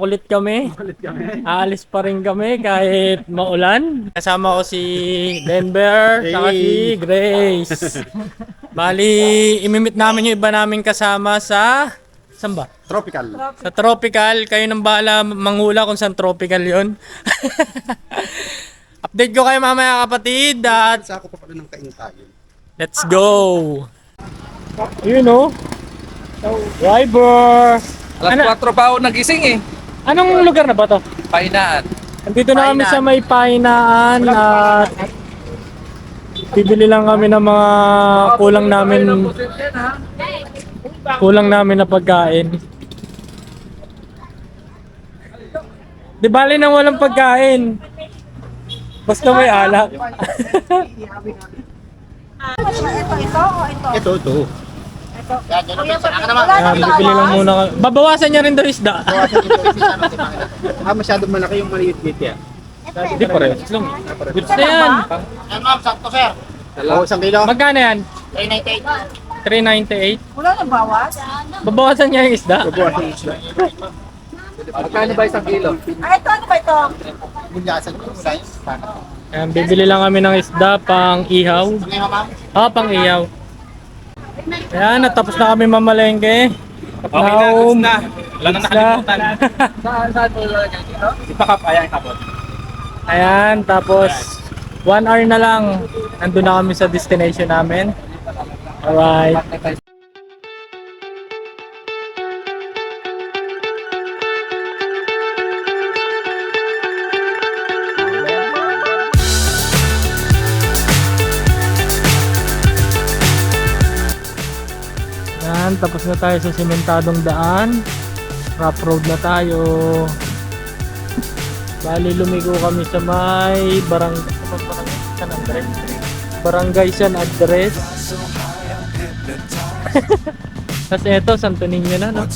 makulit kami. Ulit kami. Aalis pa rin kami kahit maulan. Kasama ko si Denver, saka si Grace. Bali, imimit namin yung iba namin kasama sa... Saan ba? Tropical. Sa tropical. Kayo nang bahala manghula kung saan tropical yon. Update ko kayo mamaya kapatid at Sa ako pa pala ng kaintayin. let's go! You know? Driver! Alas Ano? 4 pa ako nagising eh. Anong lugar na ba to? Painaan. Andito na kami Painaan. sa may painaan at bibili lang kami ng mga kulang namin kulang namin na pagkain. Di bali nang walang pagkain. Basta may alak. Ito, ito, o ito? Ito, ito. Kuya, wala Ayan, nang bibili lang muna kami. Babawasan niya rin daw isda. Ah, masyadong malaki yung maliit-liit yan. Hindi pa rin. Goods na yan. Yan ma'am, sakto sir. Oo, isang kilo. Magkano yan? 398. 398. Wala nang bawas? Babawasan niya yung isda. Babawasan yung isda. Magkano ba isang kilo? Ah, ito, ano ba ito? Bunyasan ko. Paano? Ayan, bibili lang kami ng isda pang ihaw. Ngayon ma'am. Ah, pang iyaw. Ayan, natapos na kami mamalengke. Okay na, goods na. Wala na nakalimutan. Saan, saan mo lalagyan dito? Ipakap, ayan, kapot. Ayan, tapos one hour na lang. Nandun na kami sa destination namin. Alright. Yan, tapos na tayo sa simentadong daan. Rough road na tayo. Bali lumigo kami sa may barang bang barangay San Andres. Barangay San Andres. Tapos eto, Santo Niño na, no?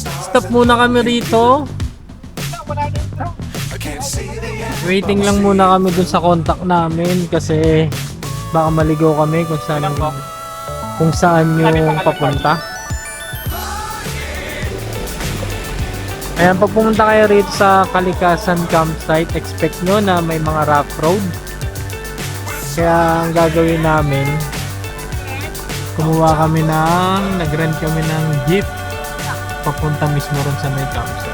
Stop muna kami rito. Waiting lang muna kami dun sa contact namin kasi baka maligo kami kung saan kung saan yung papunta. Ayan, pag pumunta kayo rito sa Kalikasan campsite, expect nyo na may mga rough road. Kaya ang gagawin namin, kumuha kami ng, nag-rent kami ng jeep papunta mismo ron sa may campsite.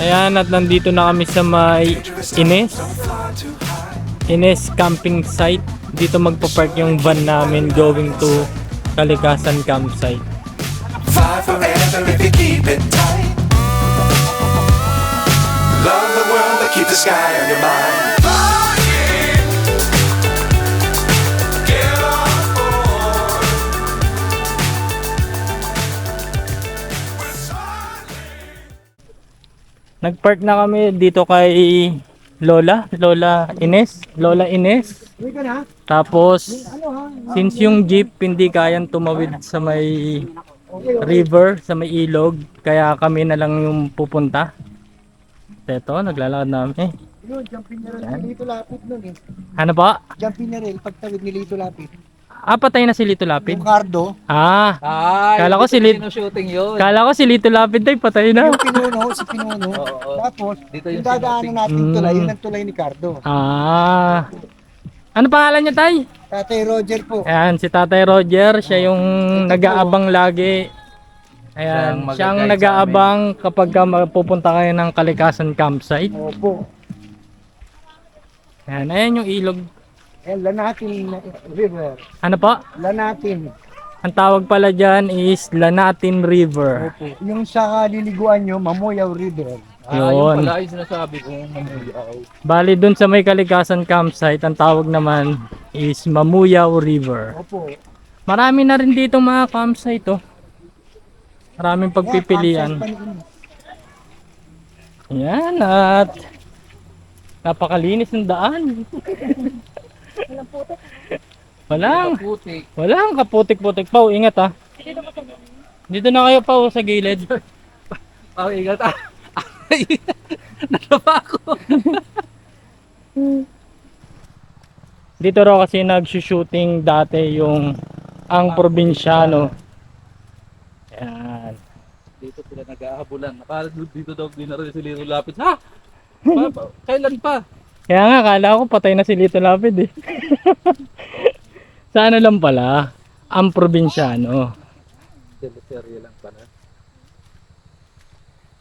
Ayan, at nandito na kami sa may Ines. Ines camping site. Dito magpa-park yung van namin going to Kalikasan campsite. Love the world, but keep the sky on your mind. Nag-park na kami dito kay Lola, Lola Ines, Lola Ines. Tapos since yung jeep hindi kayang tumawid sa may river, sa may ilog, kaya kami na lang yung pupunta. Eto, naglalakad namin. Yun, jumping na rin ni Lito Lapid nun eh. Ano pa? Jumping na rin, pagtawid ni Lito Lapid. Ah, patay na si Lito Lapid. Yung Cardo, Ah, Ay, Kala ko si Lit- shooting yun. kala ko si Lito Lapid ay patay na. yung pinuno, si pinuno. Oo. Tapos, Dito yung yung dadaanan natin Mm. tulay, yun ang tulay ni Cardo. Ah. Ano pangalan niya, Tay? Tatay Roger po. Ayan, si Tatay Roger, siya yung nag-aabang lagi. Ayan, Siyang siyang mag-guide sa nag-aabang kapag ka pupunta kayo ng Kalikasan campsite. Opo. Ayan, ayan yung ilog. Eh, Lanatin River. Ano po? Lanatin. Ang tawag pala dyan is Lanatin River. Opo. Yung sa liliguan nyo, Mamoyaw River. Ah, Yun. yung pala yung sinasabi ko. mamuyaw. Bali dun sa may Kalikasan campsite, ang tawag naman is Mamuyaw River. Opo. Marami na rin dito mga campsite oh. Maraming pagpipilian. Yan at napakalinis ng daan. Walang Putik. walang kaputik-putik pa. Ingat ha. Dito na kayo pa sa gilid. Oh, ingat ah. Nadapa ako. Dito raw kasi nag-shooting dati yung ang probinsyano Yan. Dito sila nag-aahabulan. Akala dito daw di na rin Lapid. Ha? Pa, pa, kailan pa? Kaya nga, kala ko patay na si Lito Lapid eh. Sana lang pala, ang probinsyano. Teleserye lang pala.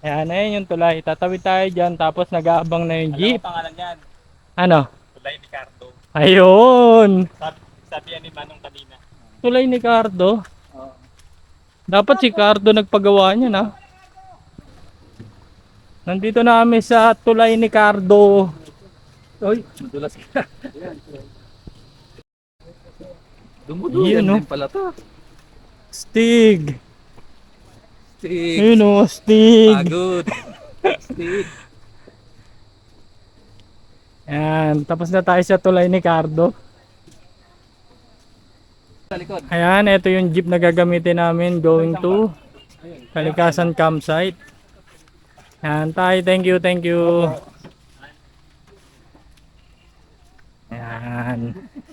Ayan, ayun yung tulay. Tatawid tayo dyan, tapos nag-aabang na yung jeep. pangalan yan? Ano? Tulay ni Cardo. Ayun! Sabi, sabi yan ni Manong kanina. Tulay ni Cardo. Oo. Dapat si Cardo nagpagawa niya na. Nandito na kami sa tulay ni Cardo. Uy, madulas ka. Dumuduyan Yun, no? din pala to. Stig! Stig. Ayun o, Stig! Pagod. Stig. Ayan, tapos na tayo sa tulay ni Cardo. Sa likod. Ayan, ito yung jeep na gagamitin namin going to Kalikasan campsite. Ayan, tayo. Thank you, thank you. Ayan. Fly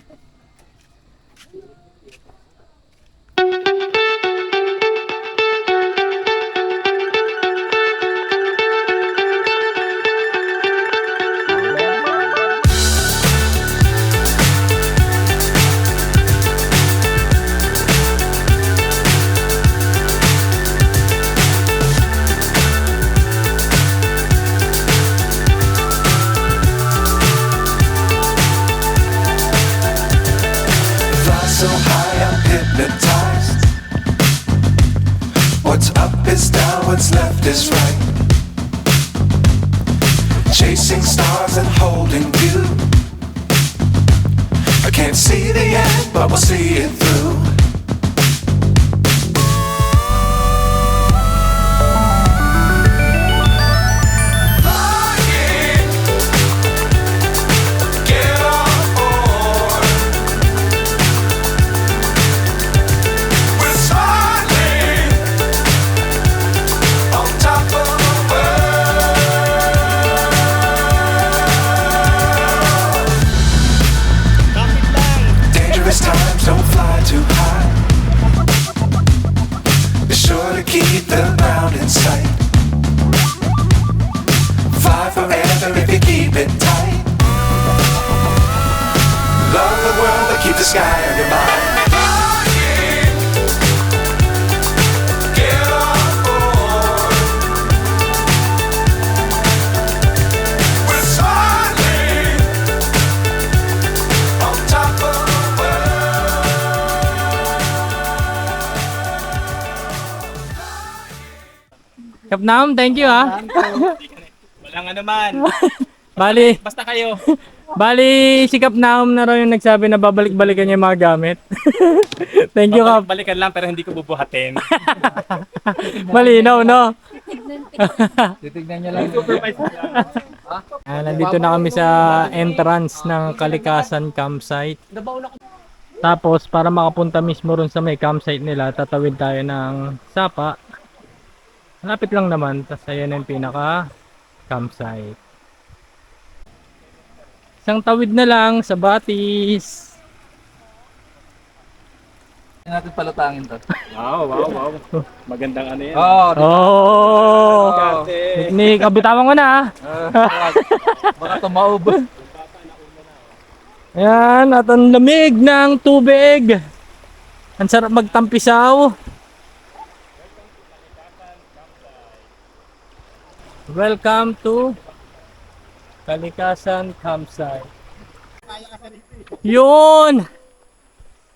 Kapnam, thank you ha. Walang ano man. Bali, Basta kayo. bali si Kapnam na raw yung nagsabi na babalik-balikan niya yung mga gamit. thank you Kap. Balikan lang pero hindi ko bubuhatin. Malinaw, no? Titignan niya lang. Supervise Ah, nandito na kami sa entrance ng Kalikasan campsite. Tapos para makapunta mismo ron sa may campsite nila, tatawid tayo ng Sapa. Malapit lang naman, tapos ayan yung pinaka campsite. Isang tawid na lang sa Batis. Hindi natin palutangin to. Wow, wow, wow. Magandang ano yan. Oo. Oh! Oh. Nick, abitawan ko na ah. Baka tumaob. Ayan, at ang lamig ng tubig. Ang sarap magtampisaw. Welcome to Kalikasan Campsite. Yun!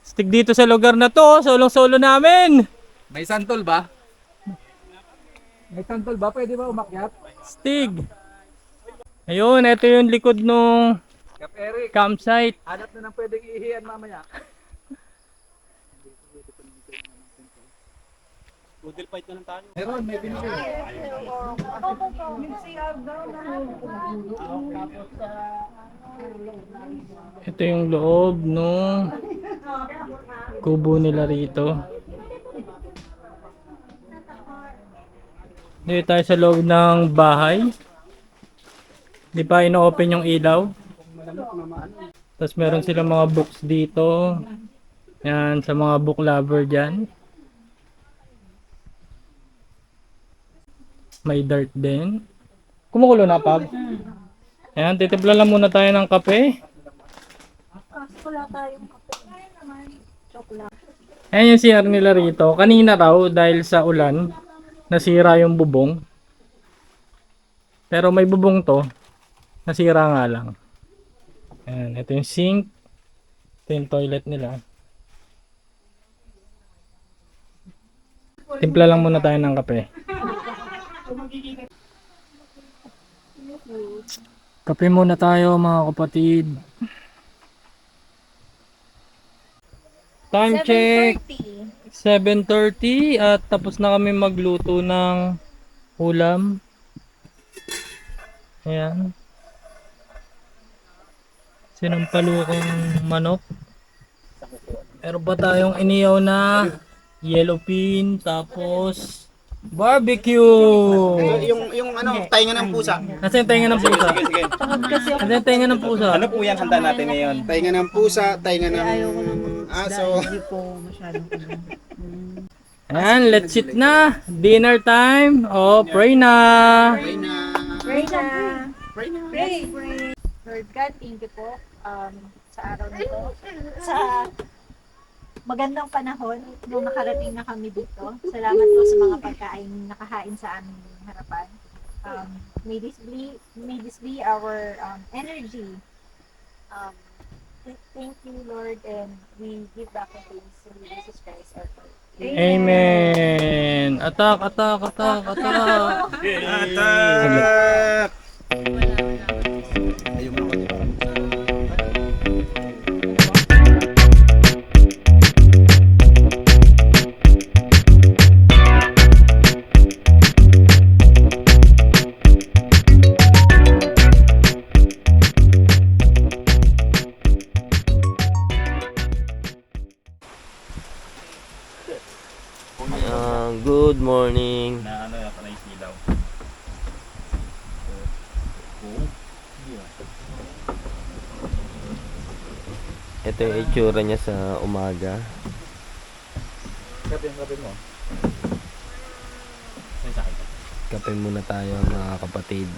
Stig dito sa lugar na to, solong-solo namin. May santol ba? May santol ba? Pwede ba umakyat? Stig. Ayun, ito yung likod nung Kap Eric, campsite. hanap na ng pwedeng ihihan mamaya. Udil fight na lang tayo. Meron, may binili. Ito yung loob nung kubo nila rito. Dito tayo sa loob ng bahay. Di pa ino-open yung ilaw. Tapos meron silang mga books dito. Yan, sa mga book lover dyan. May dirt din. Kumukulo na, Pab? Ayan, titimpla lang muna tayo ng kape. Kaso wala tayong kape. Chocolate. Ayan yung CR nila rito. Kanina raw, dahil sa ulan, nasira yung bubong. Pero may bubong to. Nasira nga lang. Ayan, ito yung sink. Ito yung toilet nila. Timpla lang muna tayo ng kape. Kape muna tayo mga kapatid. Time check. 7.30 at tapos na kami magluto ng ulam. Ayan. Sinampalukong manok. Meron pa tayong iniyaw na yellow pin tapos barbecue. Yung, yung ano, tainga ng pusa. Nasaan yung tainga ng pusa? Sige. Nasaan yung tainga ng pusa? Ano po yung handa natin ngayon? Tainga ng pusa, tainga ng aso. Ayan, let's eat na. Dinner time. Oh, pray na. Pray na. Pray na. Pray na. Pray. Lord God, thank you po um, sa araw nito. Sa magandang panahon nung nakarating na kami dito. Salamat po sa mga pagkain nakahain sa aming harapan. Um, may this be may this be our um, energy. Um, th- thank you, Lord, and we give back the praise to Jesus Christ, our Lord. Amen. Atak, atak, atak, atak. Atak! Ayun itsura niya sa umaga. Kape kape mo. Kape muna tayo mga kapatid.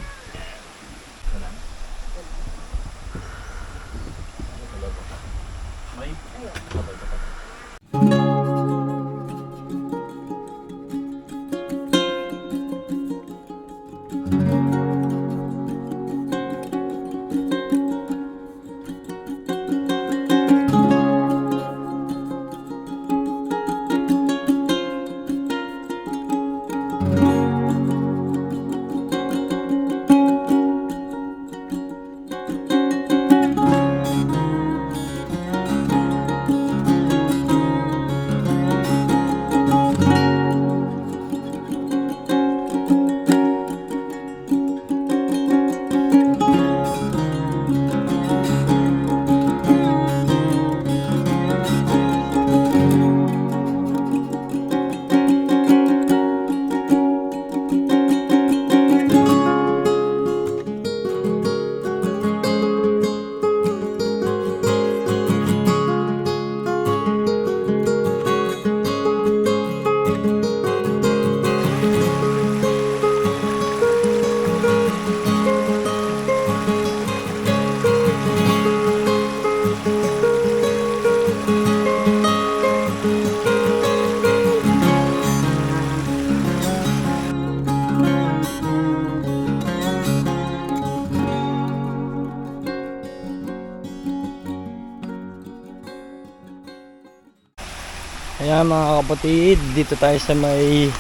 Ayan mga kapatid, dito tayo sa may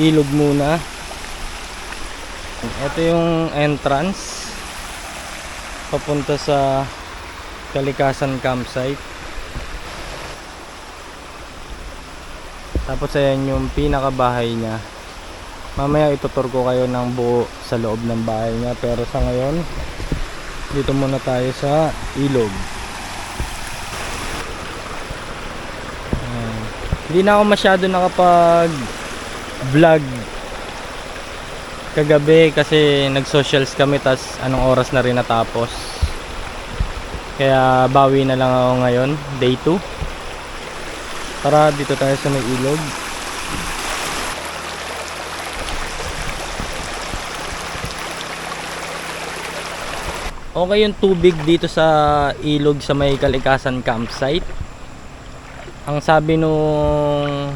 ilog muna. Ito yung entrance papunta sa Kalikasan campsite. Tapos ayan yung pinakabahay niya. Mamaya itutur ko kayo ng buo sa loob ng bahay niya. Pero sa ngayon, dito muna tayo sa ilog. Hindi na ako masyado nakapag vlog kagabi kasi nag-socials kami tas anong oras na rin natapos. Kaya bawi na lang ako ngayon, day 2. Tara dito tayo sa may ilog. Okay yung tubig dito sa ilog sa may kalikasan campsite. Ang sabi nung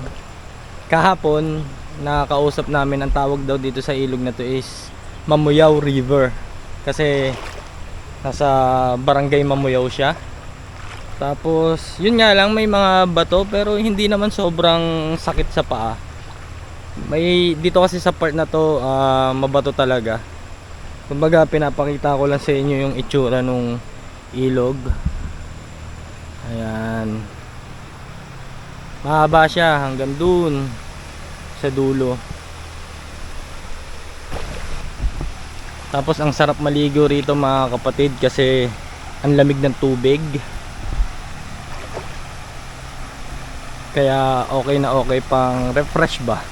kahapon na kausap namin ang tawag daw dito sa ilog na to is Mamuyaw River. Kasi nasa barangay Mamuyaw siya. Tapos, yun nga lang, may mga bato pero hindi naman sobrang sakit sa paa. May, dito kasi sa part na to, ah, mabato talaga. Kumbaga, pinapakita ko lang sa inyo yung itsura nung ilog. Ayan. Mahaba siya hanggang dun sa dulo. Tapos ang sarap maligo rito mga kapatid kasi ang lamig ng tubig. Kaya okay na okay pang refresh ba.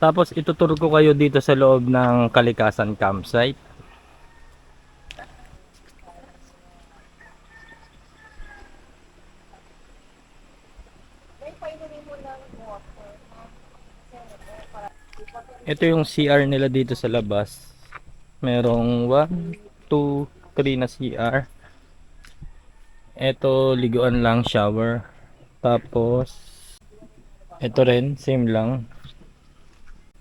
Tapos ituturo ko kayo dito sa loob ng Kalikasan campsite. Ito yung CR nila dito sa labas. Merong 1, 2, 3 na CR. Ito liguan lang shower. Tapos ito rin same lang.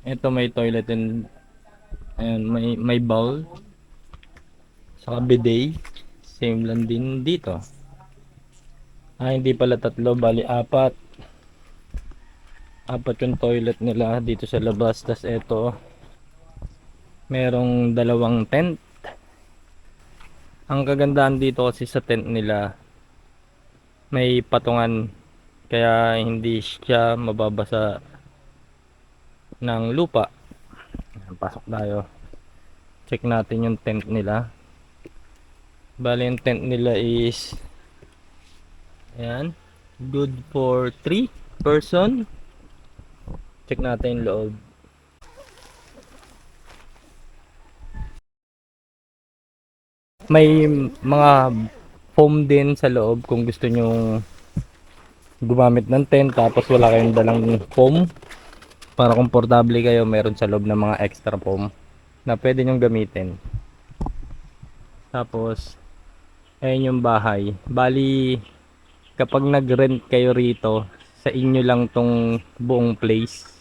Ito may toilet and ayan, may may bowl. Saka bidet. Same lang din dito. Ah, hindi pala tatlo, bali apat. Apat yung toilet nila dito sa labas. Tapos ito, merong dalawang tent. Ang kagandahan dito kasi sa tent nila, may patungan. Kaya hindi siya mababasa ng lupa. Pasok tayo. Check natin yung tent nila. Bali yung tent nila is Ayan. Good for 3 person. Check natin yung loob. May mga foam din sa loob kung gusto nyo gumamit ng tent tapos wala kayong dalang foam. Para komportable kayo meron sa loob ng mga extra foam na pwede nyong gamitin. Tapos ayun yung bahay. Bali kapag nag-rent kayo rito sa inyo lang tong buong place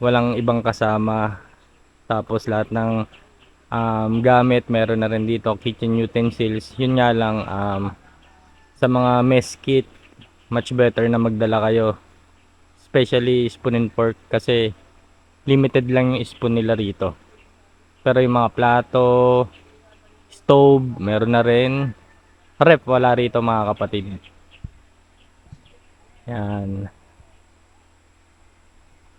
walang ibang kasama. Tapos lahat ng um, gamit meron na rin dito kitchen utensils. Yun nga lang um, sa mga mess kit much better na magdala kayo. Especially spoon and fork kasi limited lang yung spoon nila rito. Pero yung mga plato stove meron na rin. Rep wala rito mga kapatid. Yan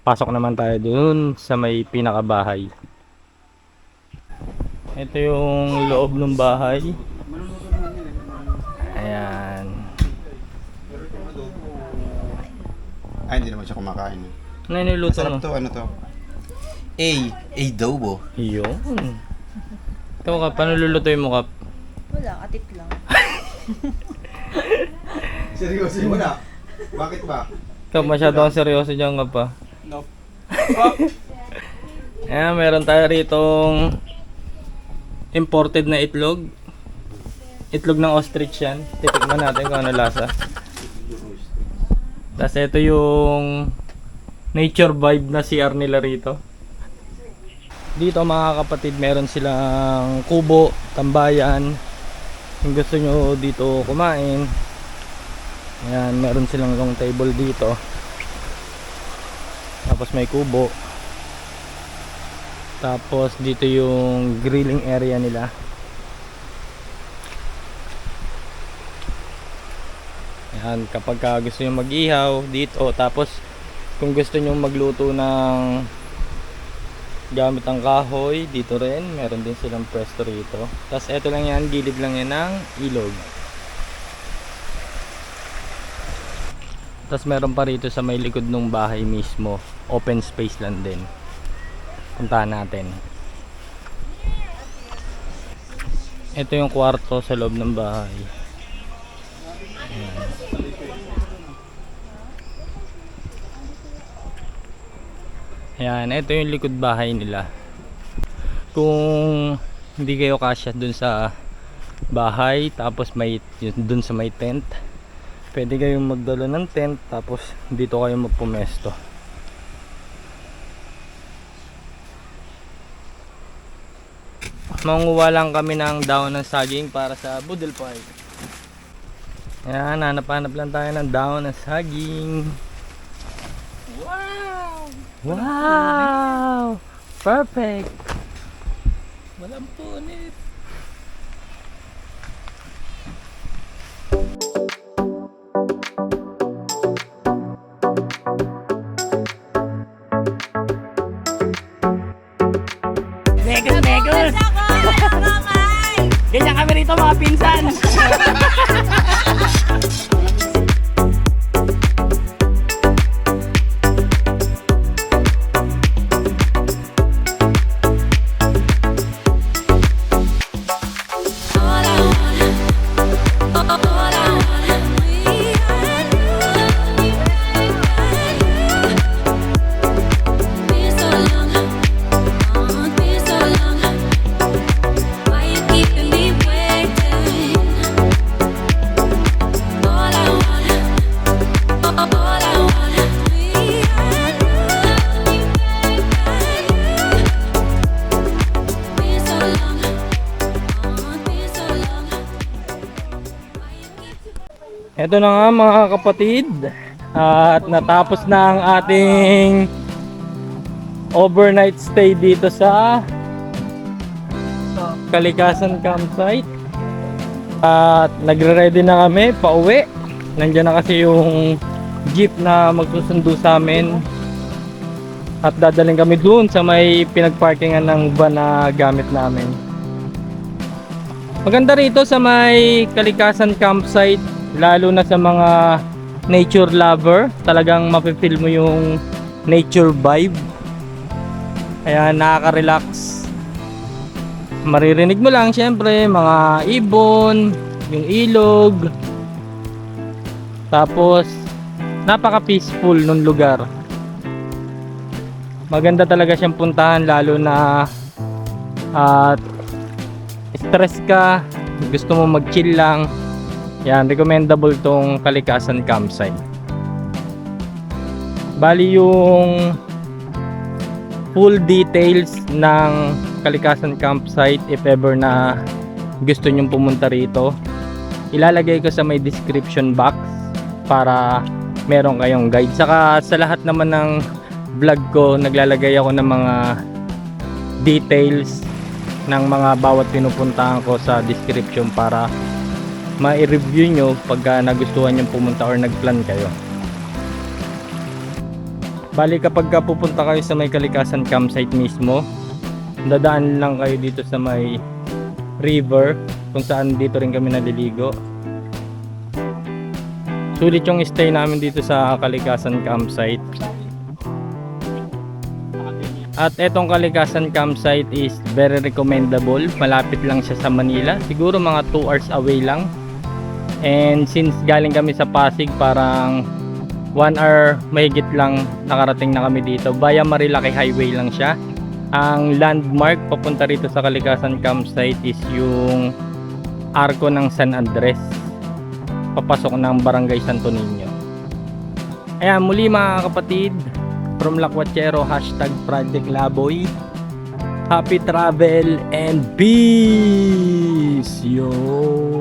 pasok naman tayo dun sa may pinakabahay ito yung loob ng bahay ayan Ay, hindi naman siya kumakain. ano yung niluto mo? to, ano to? A, adobo. Yun. Ito ka, paano lulutuin mo kap? Wala, atit lang. Seryoso mo na. Bakit ba? Kap, masyado kang seryoso dyan ka pa. Nope. Ayan, meron tayo ritong imported na itlog. Itlog ng ostrich yan. Titikman natin kung ano lasa. Tapos ito yung nature vibe na CR nila rito. Dito mga kapatid, meron silang kubo, tambayan. Kung gusto nyo dito kumain. Ayan, meron silang long table dito. Tapos may kubo. Tapos dito yung grilling area nila. Ayan, kapag ka gusto nyo mag-ihaw dito, tapos kung gusto nyo magluto ng gamit ang kahoy, dito rin, meron din silang pwesto rito. Tapos eto lang yan, gilid lang yan ng ilog. Tapos meron pa rito sa may likod ng bahay mismo, open space lang din. Puntahan natin. Ito yung kwarto sa loob ng bahay. Ayan. Ayan, ito yung likod bahay nila. Kung hindi kayo kasya dun sa bahay, tapos may dun sa may tent, pwede kayong magdala ng tent, tapos dito kayo magpumesto. Manguha lang kami ng daon ng saging para sa Budel Park. Ayan, hanap-hanap lang tayo ng daon ng saging. Wow! Perfect! Walang punit. Ganyan kami rito mga pinsan! Ito na nga mga kapatid. At natapos na ang ating overnight stay dito sa Kalikasan Campsite. At nagre-ready na kami pauwi. Nandiyan na kasi yung jeep na magsusundo sa amin. At dadaling kami doon sa may pinagparkingan ng van na gamit namin. Maganda rito sa may Kalikasan Campsite lalo na sa mga nature lover talagang mapipil mo yung nature vibe. Kaya nakaka-relax. Maririnig mo lang syempre mga ibon yung ilog. Tapos napaka peaceful nung lugar. Maganda talaga siyang puntahan lalo na at stress ka gusto mo mag chill lang yan, recommendable tong Kalikasan Campsite. Bali yung full details ng Kalikasan Campsite if ever na gusto nyong pumunta rito. Ilalagay ko sa may description box para meron kayong guide. Saka sa lahat naman ng vlog ko, naglalagay ako ng mga details ng mga bawat pinupuntahan ko sa description para ma-review nyo pagka nagustuhan nyo pumunta or nagplan kayo. Bali kapag ka pupunta kayo sa may kalikasan campsite mismo, dadaan lang kayo dito sa may river kung saan dito rin kami naliligo. Sulit yung stay namin dito sa kalikasan campsite. At etong kalikasan campsite is very recommendable. Malapit lang siya sa Manila. Siguro mga 2 hours away lang. And since galing kami sa Pasig, parang 1 hour mahigit lang nakarating na kami dito. Via Marilaki Highway lang siya. Ang landmark papunta rito sa Kalikasan Campsite is yung Arco ng San Andres. Papasok ng Barangay Santo Niño. Ayan, muli mga kapatid, from Lakwachero, hashtag Project Laboy. Happy travel and peace! Yo!